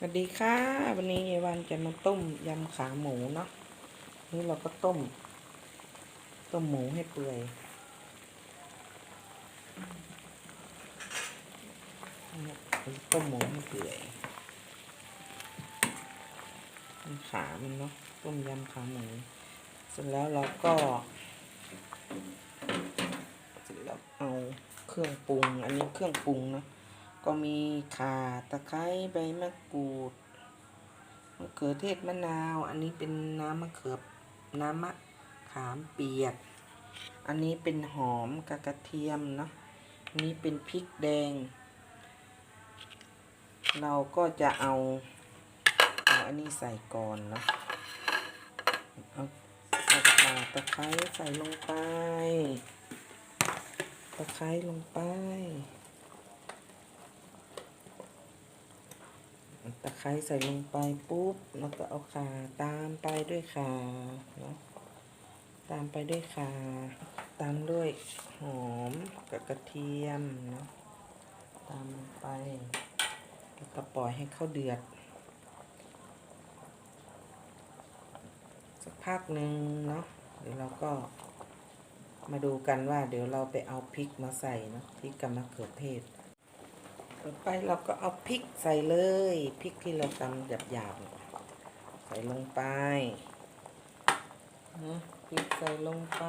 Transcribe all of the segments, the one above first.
สวัสดีค่ะ วันนี้ยายวันจะมาต้มยำขาหมูเนาะนี่เราก็ต้ม ต้มหมูให้เปื่อยต้มหมูให้เปื่อยขามันเนาะต้มยำขาหมูเสร็จแล้วเราก็เสร็จแล้วเอาเครื่องปรุง อันนี้เครื่องปรุงเนาะ ก็มีข่าตะไคร้ใบมะกรูดมะเขือเทศมะนาว อันนี้เป็นน้ำมะเขือน้ำมะขามเปียก อันนี้เป็นหอมกระเทียมเนาะนี้เป็นพริกแดง เราก็จะเอาเอาอันนี้ใส่ก่อนเนาะเอาเอาข่าตะไคร้ใส่ลงไป ตะไคร้ลงไป ตะ ไคร้ใส่ลงไปปุ๊บ แล้วก็เอาข่าตามไปด้วยข่าเนาะตามไปด้วยข่าตามด้วยหอมกับกระเทียมเนาะตามลงไป แล้วก็ปล่อยให้เข้าเดือด สักพักหนึ่งเนาะเดี๋ยวเราก็มาดูกันว่าเดี๋ยวเราไปเอาพริกมาใส่เนาะพริกกับมะเขือเทศ ต่อไปเราก็เอาพริกใส่เลยพริกที่เราตำหยาบๆใส่ลงไปนะพริกใส่ลงไป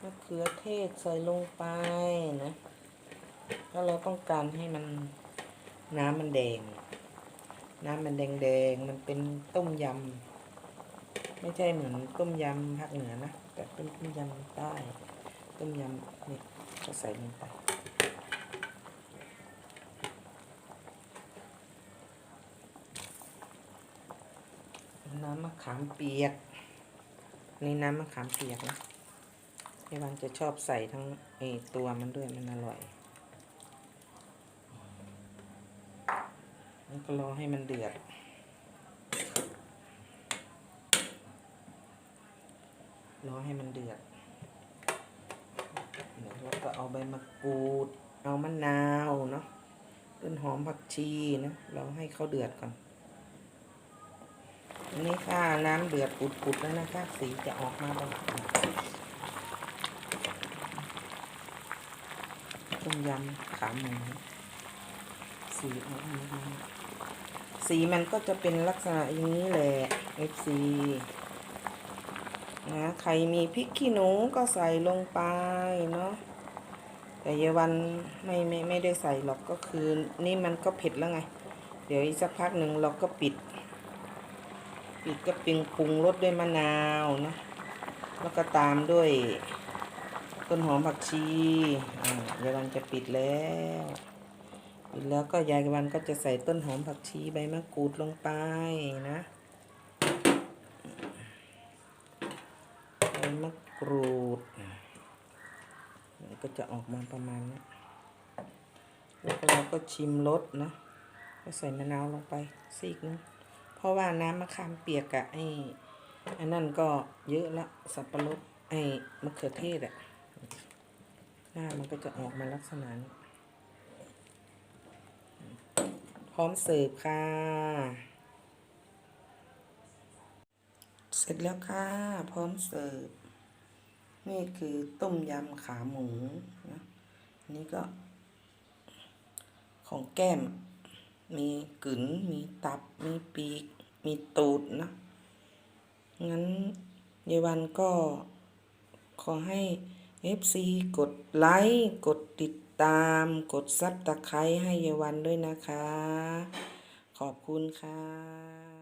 มะเขือเทศใส่ลงไปนะแล้วเราต้องการให้มันน้ำมันแดง น้ำมันแดงๆมันเป็นต้มยำไม่ใช่เหมือนต้มยำภาคเหนือนะแต่เป็นต้มยำใต้ ต้มยำเนี่ยก็ใส่ลงไป น้ำมะขามเปียกนี่น้ำมะขามเปียกนะยายวันจะชอบใส่ทั้งไอตัวมันด้วยมันอร่อยแล้วก็รอให้มันเดือด รอให้มันเดือดเดี๋ยวเราก็เอาใบมะกรูด เอามะนาวเนาะต้นหอมผักชีนะ เราให้เขาเดือดก่อน นนี้ค่ะน้ำเดือดปุดๆแล้วนะคะ สีจะออกมาแบบต้มยำขาหมูสีออกมาสีมันก็จะเป็นลักษณะอย่างนี้แหละ FC นะใครมีพริกขี้หนูก็ใส่ลงไปเนาะแต่เยาวันไม่ไม่ไม่ได้ใส่หรอกก็คือ นี่มันก็เผ็ดแล้วไง เดี๋ยวอีกสักพักหนึ่งเราก็ปิด ปิดก็ปรุงปรุงรสด้วยมะนาวนะแล้วก็ตามด้วยต้นหอมผักชีอยายวันจะปิดแล้วปิดแล้วก็ยายวันก็จะใส่ต้นหอมผักชีใบมะกรูดลงไปนะใบมะกรูดมันก็จะออกมาประมาณนี้แล้วก็เราก็ชิมรสนะก็ใส่มะนาวลงไปซีกนึง เพราะว่าน้ำมะขามเปียกอะไอ้อันนั่นก็เยอะละสับปะรดไอ้มะเขือเทศอะหน้ามันก็จะออกมาลักษณะนี้พร้อมเสิร์ฟค่ะ เสร็จแล้วค่ะ พร้อมเสิร์ฟ นี่คือต้มยำขาหมูนะนนี้ก็ของแก้ม มีกึ๋นมีตับ มีปีก มีตูดนะ งั้นเยวันก็ขอให้ FC กดไลค์ กดติดตาม กดซับตะไคร้ให้เยวันด้วยนะคะ ขอบคุณค่ะ